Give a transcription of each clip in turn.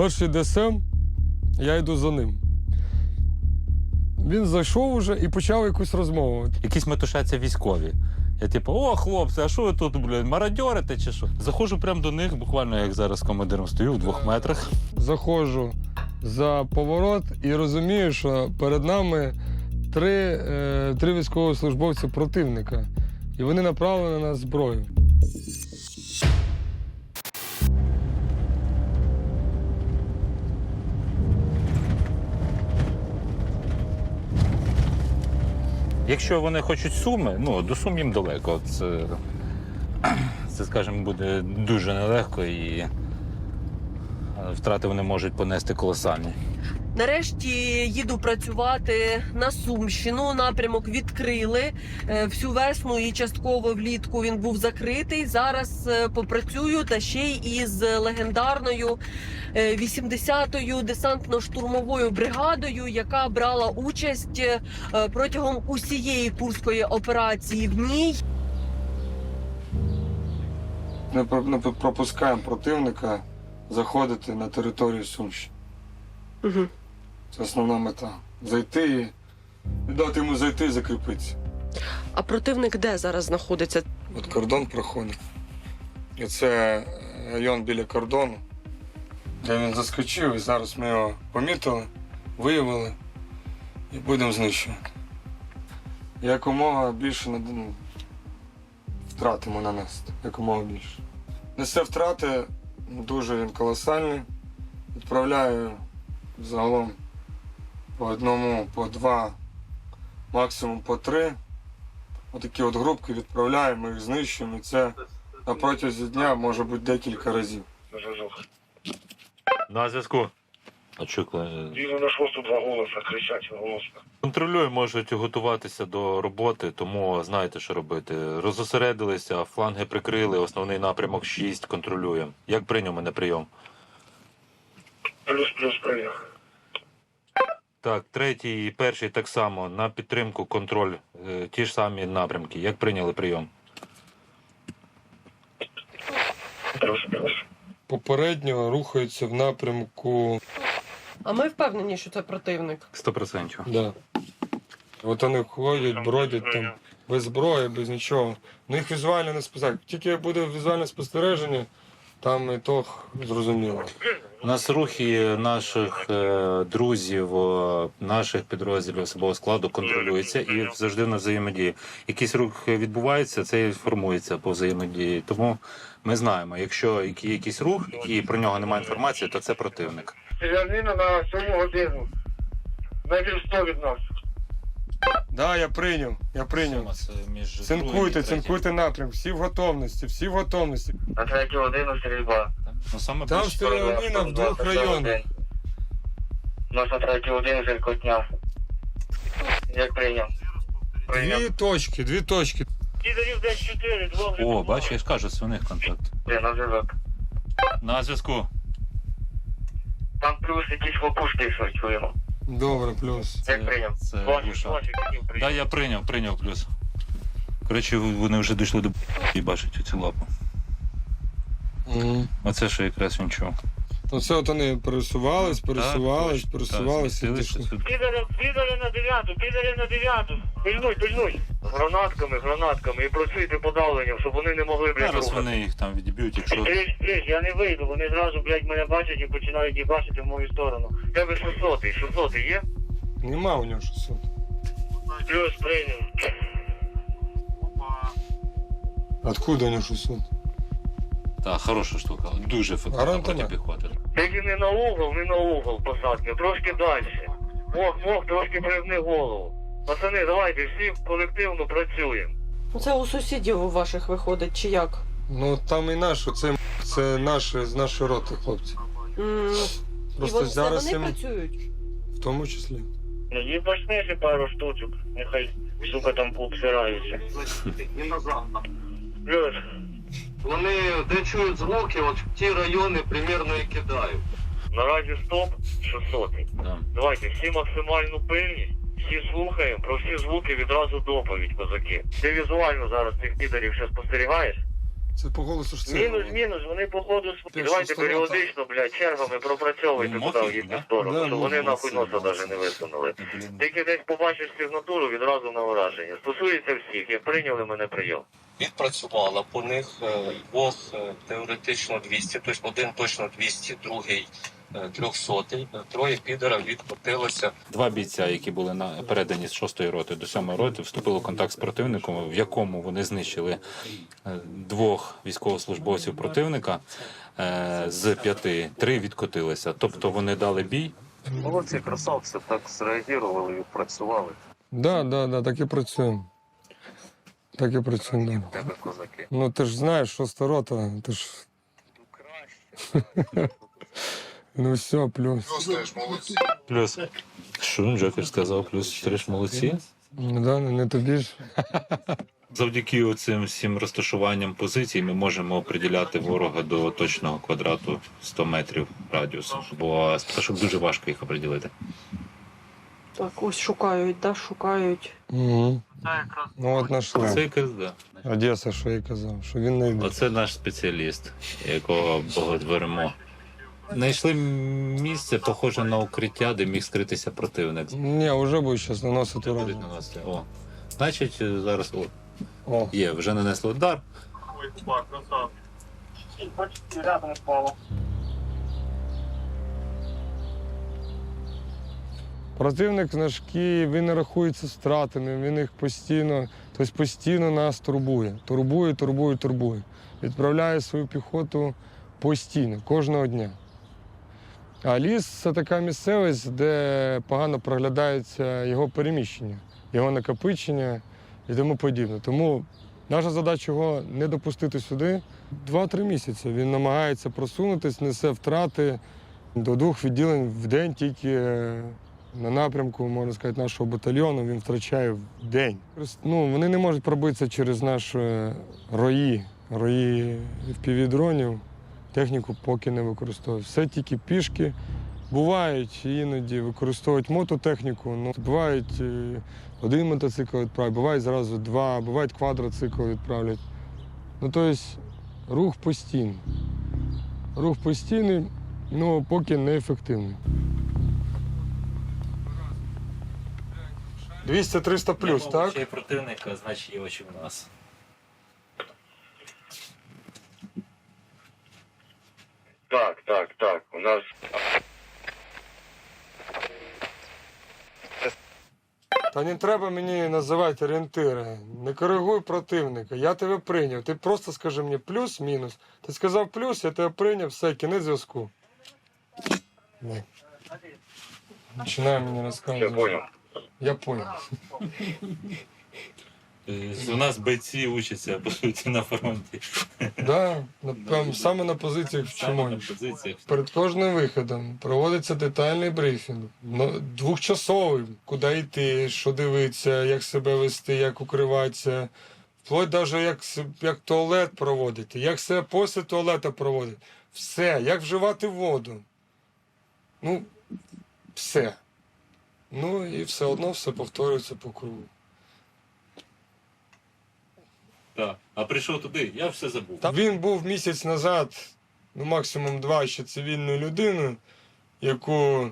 Перший ДСМ, я йду за ним. Він зайшов уже і почав якусь розмову. Якісь метушаться військові. Я типу, о, хлопці, а що ви тут, блін, мародьорите чи що? Заходжу прямо до них, буквально як зараз командиром стою в двох метрах. Заходжу за поворот і розумію, що перед нами три, е, три військовослужбовці противника. І вони направлені на нас зброю. Якщо вони хочуть суми, ну до сум їм далеко. Це, це скажімо, буде дуже нелегко і е, втрати вони можуть понести колосальні. Нарешті їду працювати на Сумщину. Напрямок відкрили Е, всю весну і частково влітку він був закритий. Зараз е, попрацюю та ще й із легендарною е, 80-ю десантно-штурмовою бригадою, яка брала участь е, протягом усієї курської операції. В ній про- не пропускаємо противника заходити на територію Сумщини. Мгм. Це основна мета. Зайти і і дати йому зайти і закріпитися. а противник де зараз знаходиться? От кордон проходить. І це район біля кордону, де він заскочив, і зараз ми його помітили, виявили і будемо знищувати. Якомога більше ну, втратимо нанести. Якомога більше. Несе втрати дуже він колосальний. Відправляю загалом по одному, по два, максимум по три. Отакі от групки відправляємо, їх знищуємо. І це на протязі дня може бути декілька разів. На зв'язку. А що, Вижу на шосту два голоса, кричать голосно. Контролюю, можуть готуватися до роботи, тому знаєте, що робити. Розосередилися, фланги прикрили, основний напрямок 6, контролюємо. Як прийняв мене прийом? Плюс-плюс прийняв. Так, третій і перший так само на підтримку, контроль, е, ті ж самі напрямки. Як прийняли прийом? Попередньо рухаються в напрямку. А ми впевнені, що це противник. 100%. Да. От вони ходять, бродять там без зброї, без нічого. Ну їх візуально не спостереження. Тільки буде візуальне спостереження, там і то зрозуміло. У нас рухи наших е, друзів, наших підрозділів особового складу контролюються і завжди на взаємодії. Якийсь рух відбувається, це формується по взаємодії. Тому ми знаємо, якщо який- якийсь рух і про нього немає інформації, то це противник. Стрілянина на сьому годину. Метрів 100 від нас. Да, я прийняв, я прийняв. Цинкуйте, цинкуйте напрям, всі в готовності, всі в готовності. На третю годину стрільба. Ну, саме Там стрілянина в двох районах. У нас на третю годину зелькотня. Як прийняв? Дві точки, дві точки. Підерів десь 4, двох О, бачиш, я ж кажу, свиних контакт. Де, на зв'язок. На зв'язку. Там плюс якісь хлопушки що чуємо. Добре, плюс. Як прийняв? це Гуша. ваші, хотів Так, прийняв. я прийняв, прийняв плюс. Коротше, вони вже дійшли до і бачать цю лапу. Мгм. Оце що якраз він чув. Ну це от вони пересувались, пересувались, Так, пересувались і змістилися дійшли. сюди. Підери, підери на дев'яту, підери на дев'яту. Пильнуй, пильнуй. Гранатками, гранатками і працюйте подавленням, щоб вони не могли, блядь, Зараз рухати. вони їх там відіб'ють, якщо. Стріж, стріж, я не вийду, вони зразу, блядь, мене бачать і починають їбачити в мою сторону. В Тебе 600, 600 є? Нема у нього 600. Плюс прийняв. Откуда у нього 600? Так, хороша штука, дуже ефективна проти піхоти. Тільки не на угол, не на угол посадки, трошки далі. Мох, мох, трошки привни голову. Пацани, давайте всі колективно працюємо. Це у сусідів у ваших виходить, чи як? Ну там і наш, це, це наші, з нашої роти, хлопці. І Просто вони, зараз вони їм працюють. в тому числі. Ну, їй ще пару штучок, нехай, сука, там пообсираються. Плюс, Вони де чують звуки, от в ті райони примірно і кидають. наразі стоп, 600. Да. Давайте всі максимальну пильність, всі слухаємо, про всі звуки відразу доповідь, козаки. Ти візуально зараз цих підарів ще спостерігаєш? Це по голосу ж це. Мінус, мінус, вони походу Ти свої. Давайте що, періодично, блядь, чергами пропрацьовуйте Ну, туди в їхню да? сторону, Да, щоб вони нахуй носа навіть не висунули. Тільки десь побачиш сигнатуру, відразу на враження. Стосується всіх, як прийняли мене прийом. Відпрацювала по них е, двох е, теоретично 200, тобто один точно 200, другий е, 300. Е, Троє підера відкотилося. Два бійця, які були на передані з 6-ї роти до 7-ї роти, вступили в контакт з противником, в якому вони знищили е, двох військовослужбовців противника е, з п'яти. Три відкотилися. Тобто вони дали бій. Молодці, красавці, так зреагували, відпрацювали. Да, да, да, так і працюємо. Так і працюємо. да. Тебе козаки. Ну ти ж знаєш, шоста рота, ти ж. Ну все, плюс. Плюс. Що Джокер сказав? Плюс три ж молодці. Ну да, не тобі ж. Завдяки цим всім розташуванням позицій ми можемо оприділяти ворога до точного квадрату 100 метрів радіусу, бо з пташок дуже важко їх оприділити. Так, ось шукають, да, шукають. Угу. Ну от знайшли. Це якраз да. Одеса, що я казав, що він не йде. Оце наш спеціаліст, якого боготворимо. Знайшли місце, похоже на укриття, де міг скритися противник. Ні, вже будуть зараз наносити Будуть наносити. О. Значить, зараз о, О, є, вже нанесли удар. Противник важкий, він не рахується стратами, він їх постійно, тобто постійно нас турбує. Турбує, турбує, турбує. Відправляє свою піхоту постійно, кожного дня. А ліс це така місцевість, де погано проглядається його переміщення, його накопичення і тому подібне. Тому наша задача його не допустити сюди. Два-три місяці він намагається просунутись, несе втрати до двох відділень в день тільки е, на напрямку, можна сказати, нашого батальйону він втрачає в день. Ну, вони не можуть пробитися через наші рої, рої впівдронів. Техніку поки не використовують. Все тільки пішки. Бувають іноді використовують мототехніку, ну, бувають е, один мотоцикл відправлять, бувають зразу два, бувають квадроцикл відправлять. Ну, тобто рух постійний. Рух постійний, ну поки неефективний. 200-300 плюс, так? Ще противника, значить є очі в нас. Так, так, так. У нас Та не треба мені називати орієнтири. Не коригуй противника. Я тебе прийняв. Ти просто скажи мені плюс-мінус. Ти сказав плюс, я тебе прийняв, все, кінець зв'язку. Не. Починає мені все розказувати. понял. Я понял. Е, У нас бойці учаться по суті на фронті. Да, на- прям саме на позиціях в Саме на чому. позиціях. Перед кожним виходом проводиться детальний брифінг. Двохчасовий, куди йти, що дивитися, як себе вести, як укриватися. Вплоть навіть як, як туалет проводити, як себе після туалета проводити. Все, як вживати воду. Ну, все. Ну і все одно все повторюється по кругу. Так. А прийшов туди, я все забув. Та він був місяць назад, ну максимум два ще цивільною людиною, яку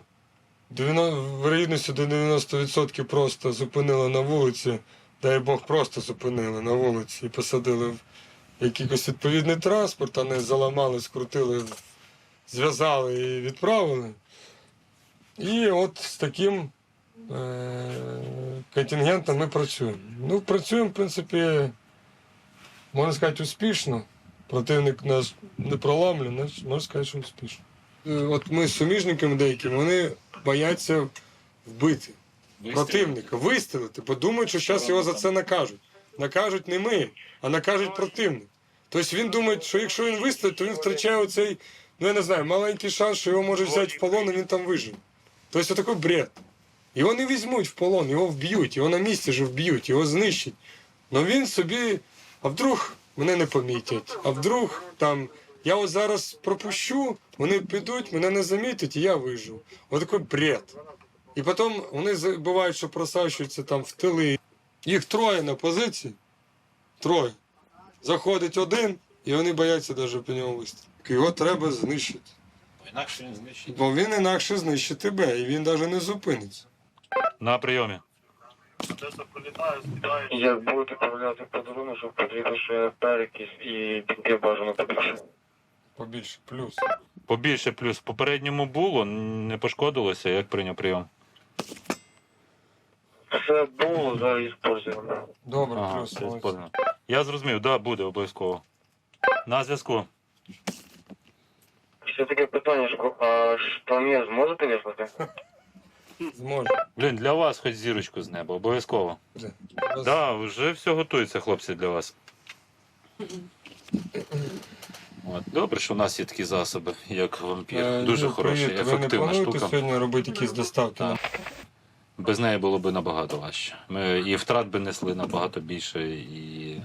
90, вирогідністю до 90% просто зупинили на вулиці, дай Бог, просто зупинили на вулиці і посадили в якийсь відповідний транспорт, а не заламали, скрутили, зв'язали і відправили. І от з таким контингентом ми працюємо. Ну, працюємо, в принципі, можна сказати, успішно. Противник нас не проламлює, нас- можна сказати, що успішно. Е, От ми з суміжниками деякими, вони бояться вбити противника, вистрілити, бо думають, що зараз його за це накажуть. Накажуть не ми, а накажуть противник. Тобто він думає, що якщо він вистрілить, то він втрачає оцей, ну я не знаю, маленький шанс, що його можуть взяти в полон, і він там виживе. Тобто такий бред. Його не візьмуть в полон, його вб'ють, його на місці ж вб'ють, його знищать. Ну він собі, а вдруг мене не помітять, а вдруг там я ось зараз пропущу, вони підуть, мене не замітять, і я виживу. Ось такий бред. І потім вони бувають, що просачуються там в тили. Їх троє на позиції. Троє. Заходить один І вони бояться навіть по ньому вистрілити. Його треба знищити. Інакше він знищить. Бо він інакше знищить тебе, і він навіть не зупиниться. На прийомі. Як будете відправляти подарунок, щоб потрібно ще перекись і бінти бажано побільше. Побільше, плюс. Побільше плюс в попередньому було, не пошкодилося, як прийняв прийом. Все було, зараз іспользуємо. Добре, Ага, плюс. все, молодці. Я зрозумів, да, буде обов'язково. На зв'язку. Ще таке питання, а штани зможете вислати? Зможе. Блін, для вас хоч зірочку з неба, обов'язково. Так, да, вже все готується, хлопці, для вас. От, добре, що у нас є такі засоби, як вампір. Е, Дуже Юр, хороша, привіт. Ви не ефективна плануєте штука. сьогодні робити якісь доставки? Так. Без неї було б набагато важче. Ми і втрат би несли набагато більше, і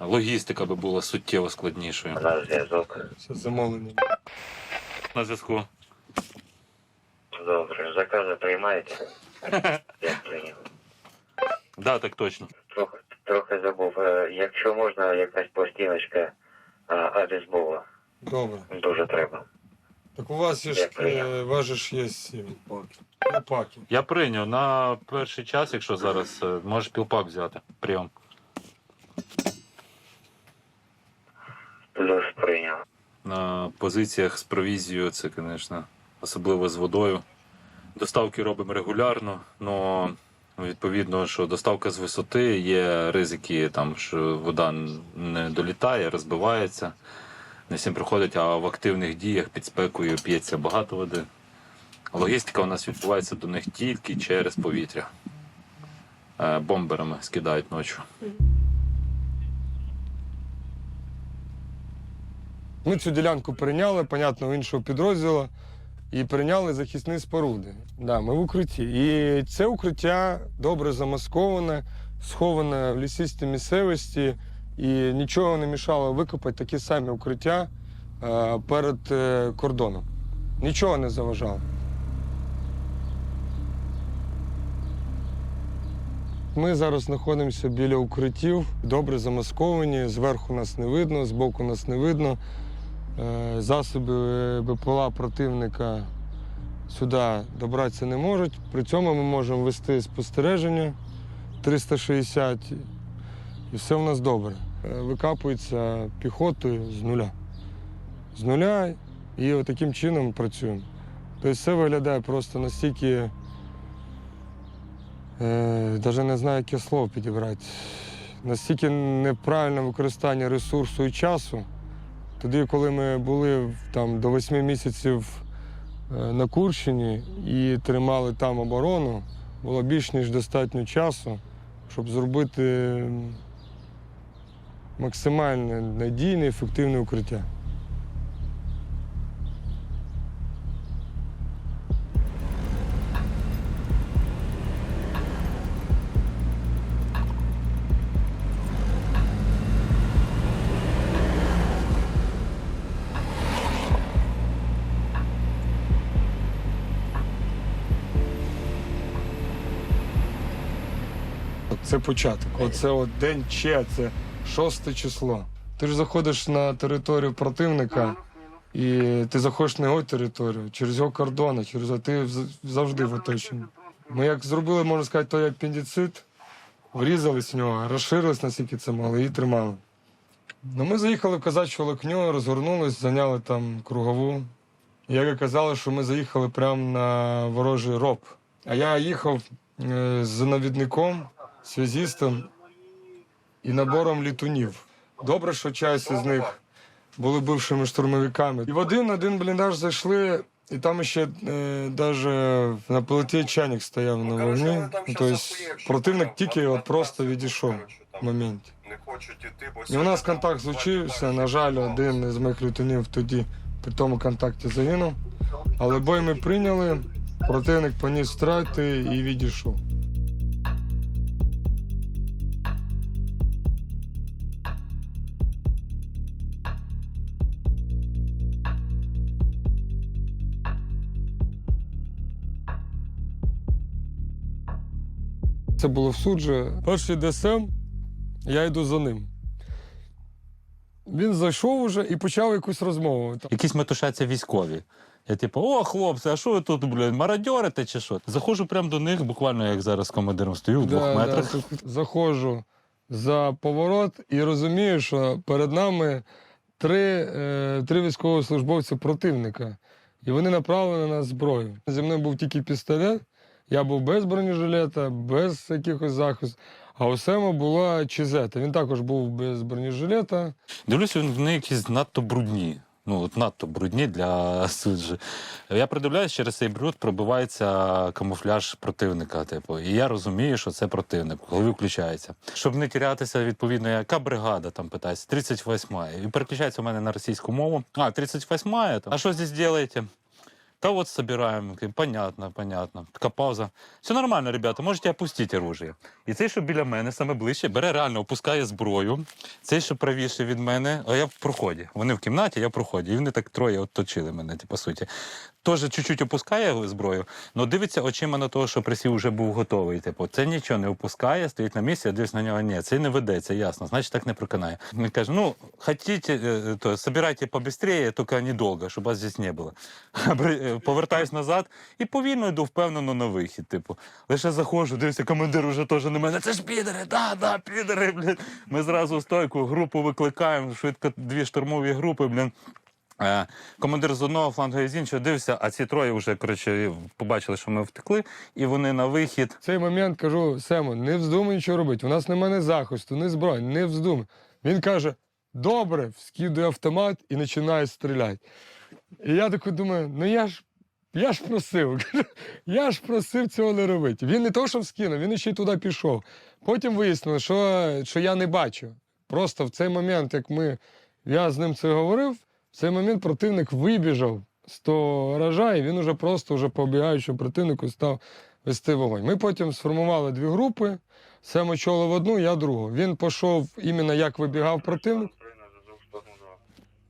логістика би була суттєво складнішою. На зв'язок. Це замовлення. На зв'язку. Добре, закази приймаєте? Як прийняв? Да, так точно. Трохи, трохи забув. Е, Якщо можна, якась пластиночка, а, адрес Бога. Добре. Дуже треба. Так у вас є ж, е, ж є сім. Паки. Я прийняв на перший час, якщо зараз е, можеш пілпак взяти. Прийом. Плюс прийняв. На позиціях з провізією, це, звісно, особливо з водою. Доставки робимо регулярно, але відповідно, що доставка з висоти є ризики, там, що вода не долітає, розбивається. Не всім приходить, а в активних діях під спекою п'ється багато води. Логістика у нас відбувається до них тільки через повітря. Е, Бомберами скидають ночі. Ми цю ділянку прийняли, понятно, іншого підрозділу, і прийняли захисні споруди. Да, ми в укритті. І це укриття добре замасковане, сховане в лісистій місцевості, і нічого не мішало викопати такі самі укриття е, перед е, кордоном. Нічого не заважало. Ми зараз знаходимося біля укриттів, добре замасковані, зверху нас не видно, збоку нас не видно. Е, Засоби БПЛА противника сюди добратися не можуть. При цьому ми можемо вести спостереження 360 і все в нас добре. Е, Викапується піхотою з нуля. З нуля і таким чином працюємо. Тобто все виглядає просто настільки. Навіть не знаю, яке слово підібрати. Настільки неправильне використання ресурсу і часу. Тоді, коли ми були там, до восьми місяців е, на Курщині і тримали там оборону, було більш ніж достатньо часу, щоб зробити максимально надійне ефективне укриття. Це початок. Оце от день Че, це шосте число. Ти ж заходиш на територію противника, і ти заходиш на його територію, через його кордони, через його- ти завжди в оточенні. Ми як зробили, можна сказати, той апендицит, врізались в нього, розширились, наскільки це мало, і тримали. Ну, ми заїхали в казачу локню, розгорнулись, зайняли там кругову. Як оказалось, що ми заїхали прямо на ворожий роб. А я їхав е, з навідником, связістом і набором літунів. Добре, що часть з них були бившими штурмовиками. І в один один бліндаж зайшли, і там ще е, даже на плиті чайник стояв на вогні. Тобто противник тільки от просто відійшов в моменті. І у нас контакт злучився. На жаль, один з моїх лютунів тоді при тому контакті загинув. Але бой ми прийняли, противник поніс втрати і відійшов. Це було в суджі. Перший ДСМ, я йду за ним. він зайшов уже і почав якусь розмову. Якісь метушаться військові. Я типу, о, хлопці, а що ви тут, блядь, мародьорите чи що? Заходжу прямо до них, буквально як зараз з командиром стою в двох Да, метрах. да, заходжу за поворот і розумію, що перед нами три, е, три військовослужбовці противника. І вони направлені на зброю. Зі мною був тільки пістолет, я був без бронежилета, без якихось захисту. А у Сема була чизета. Він також був без бронежилета. Дивлюся, вони якісь надто брудні. Ну, от надто брудні для суджі. Я придивляюсь, через цей бруд пробивається камуфляж противника. Типу, і я розумію, що це противник. В голові включається. Щоб не тірятися, відповідно, яка бригада там питається? 38-я. І переключається у мене на російську мову. А, 38-я? там. А що здесь делаете? Та от собираємо. Понятно, понятно. Така пауза. Все нормально, ребята, можете опустити оружие. І цей, що біля мене, саме ближче, бере реально, опускає зброю. Цей, що правіше від мене, а я в проході. Вони в кімнаті, я в проході. І вони так троє оточили мене, типу, по суті. Теж чуть-чуть опускає зброю, але дивиться очима на того, що присів вже був готовий. Типу, це нічого не опускає, стоїть на місці, я дивлюсь на нього. Ні, це не ведеться, ясно. Значить, так не проканає. Він каже: ну, хотите, е, то собирайте побыстрее, тільки недовго, щоб вас здесь не було. Е, Повертаюсь назад і повільно йду впевнено на вихід. Типу, лише заходжу, дивлюся, командир уже теж на мене. Це ж підери, да, да, підери, блін. Ми зразу стойку, групу викликаємо, швидко дві штурмові групи, блін. Е, Командир з одного флангу і з іншого дивився, а ці троє вже коротше, побачили, що ми втекли, і вони на вихід. В цей момент кажу: Сему, не вздумай нічого робити. У нас немає захисту, ні зброї, не вздумай. Він каже: добре, скидує автомат і починає стріляти. І я такий думаю, ну я ж. Я ж просив, я ж просив цього не робити. Він не то, що скинув, він ще й туди пішов. Потім вияснилося, що, що я не бачу. Просто в цей момент, як ми, я з ним це говорив, в цей момент противник вибіжав з того гаража, і він уже просто вже побігаючи противнику став вести вогонь. Ми потім сформували дві групи. Сем очолив одну, я другу. Він пішов іменно як вибігав противник.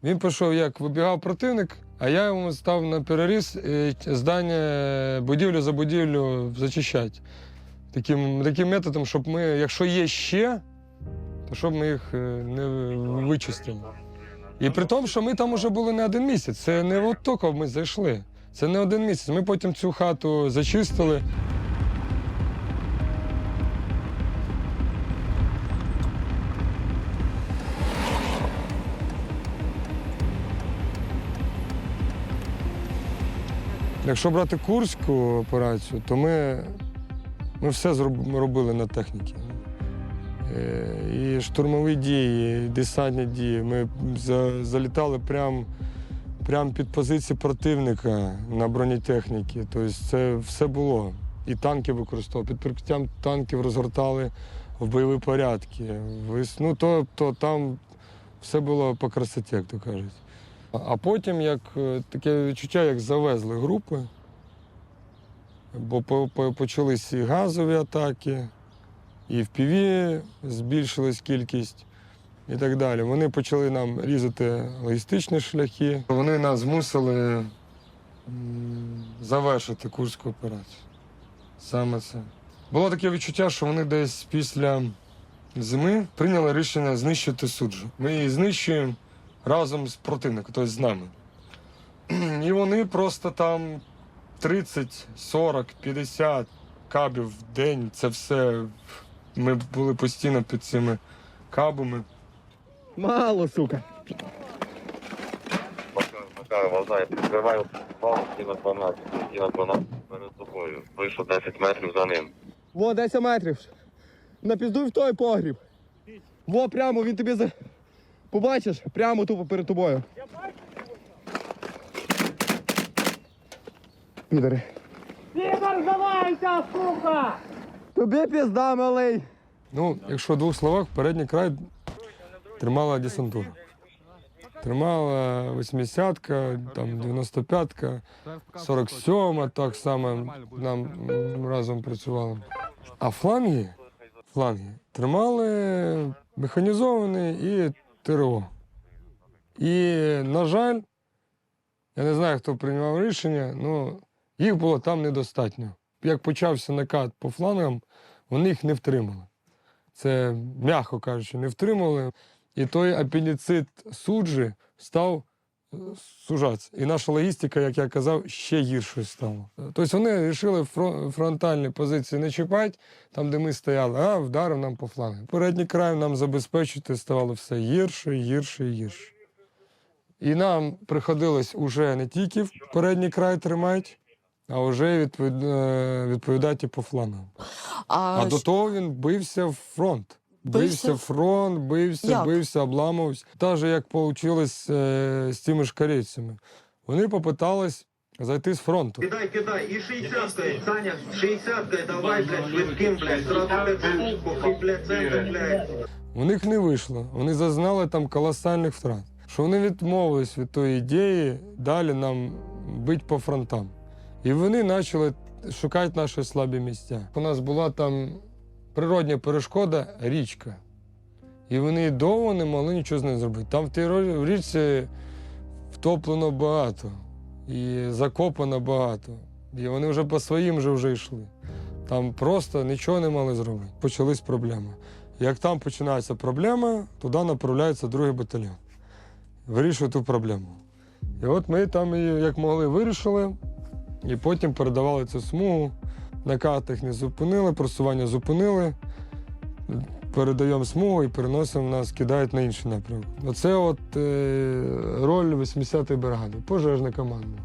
Він пішов, як вибігав противник, а я йому став на переріз е, здання будівлю за будівлю зачищати. Таким, таким методом, щоб ми, якщо є ще, то щоб ми їх е, не вичистили. І при тому, що ми там вже були не один місяць. Це не от тільки ми зайшли. Це не один місяць. Ми потім цю хату зачистили. Якщо брати Курську операцію, то ми, ми все зроб- робили на техніці. Е, І штурмові дії, і десантні дії. Ми залітали прямо прям під позиції противника на бронетехніці. Тобто це все було. І танки використовували. Під прикриттям танків розгортали в бойові порядки. Ну, то, там все було по красоті, як то кажуть. А- потім як е, таке відчуття, як завезли групи, бо по- по- почались і газові атаки, і в ПІВі збільшилась кількість і так далі. Вони почали нам різати логістичні шляхи. Вони нас змусили завершити Курську операцію. Саме це. Було таке відчуття, що вони десь після зими прийняли рішення знищити суджу. Ми її знищуємо разом з противником, тобто з нами. І вони просто там 30, 40, 50 кабів в день. Це все. Ми були постійно під цими кабами. Мало, сука. Макар, вважає, відкриваю палку і на 12, і на 12 перед тобою. Вийшов 10 метрів за ним. Во, 10 метрів. Напіздуй в той погріб. Во, прямо, він тобі за. Побачиш, прямо тупо перед тобою. Я бачу. Підари. Підар, здавайся, сука! Тобі пізда, малий. Ну, якщо в двох словах, передній край тримала десантура. Тримала 80-ка, там 95-ка, 47-ма, так само нам разом працювали. А фланги, фланги тримали механізовані і ТРО. І, на жаль, я не знаю, хто приймав рішення, але їх було там недостатньо. Як почався накат по флангам, вони їх не втримали. Це, м'яко кажучи, не втримали. І той апендицит суджі став е, сужатися. І наша логістика, як я казав, ще гіршою стала. Тобто вони вирішили фронтальні позиції не чіпати, там, де ми стояли, а вдарив нам по флангу. Передній край нам забезпечити ставало все гірше, гірше і гірше. І нам приходилось уже не тільки передній край тримати, а вже е, відповідати по флангам. А, А до того він бився в фронт. Бився? В фронт, бився, Як? бився, обламувався. Та ж як вийшло з тими ж корейцями. Вони попитались зайти з фронту. Кидай, кидай, і 60-кою, Саня, 60-кою, давай, блядь, швидким, блядь, зразу, блядь, блядь, центр, блядь. У них не вийшло. Вони зазнали там колосальних втрат. Що вони відмовились від тої ідеї далі нам бити по фронтам. І вони почали шукати наші слабі місця. У нас була там природня перешкода річка. І вони довго не могли нічого з нею зробити. Там в тій річці втоплено багато і закопано багато. І вони вже по своїм же вже йшли. Там просто нічого не могли зробити. Почались проблеми. Як там починається проблема, туди направляється другий батальйон. Вирішує ту проблему. І от ми там як могли вирішили, і потім передавали цю смугу. На картах не зупинили, просування зупинили. Передаємо смугу і переносимо нас, кидають на інший напрямок. Оце от е, роль 80-ї бригади, пожежна команда.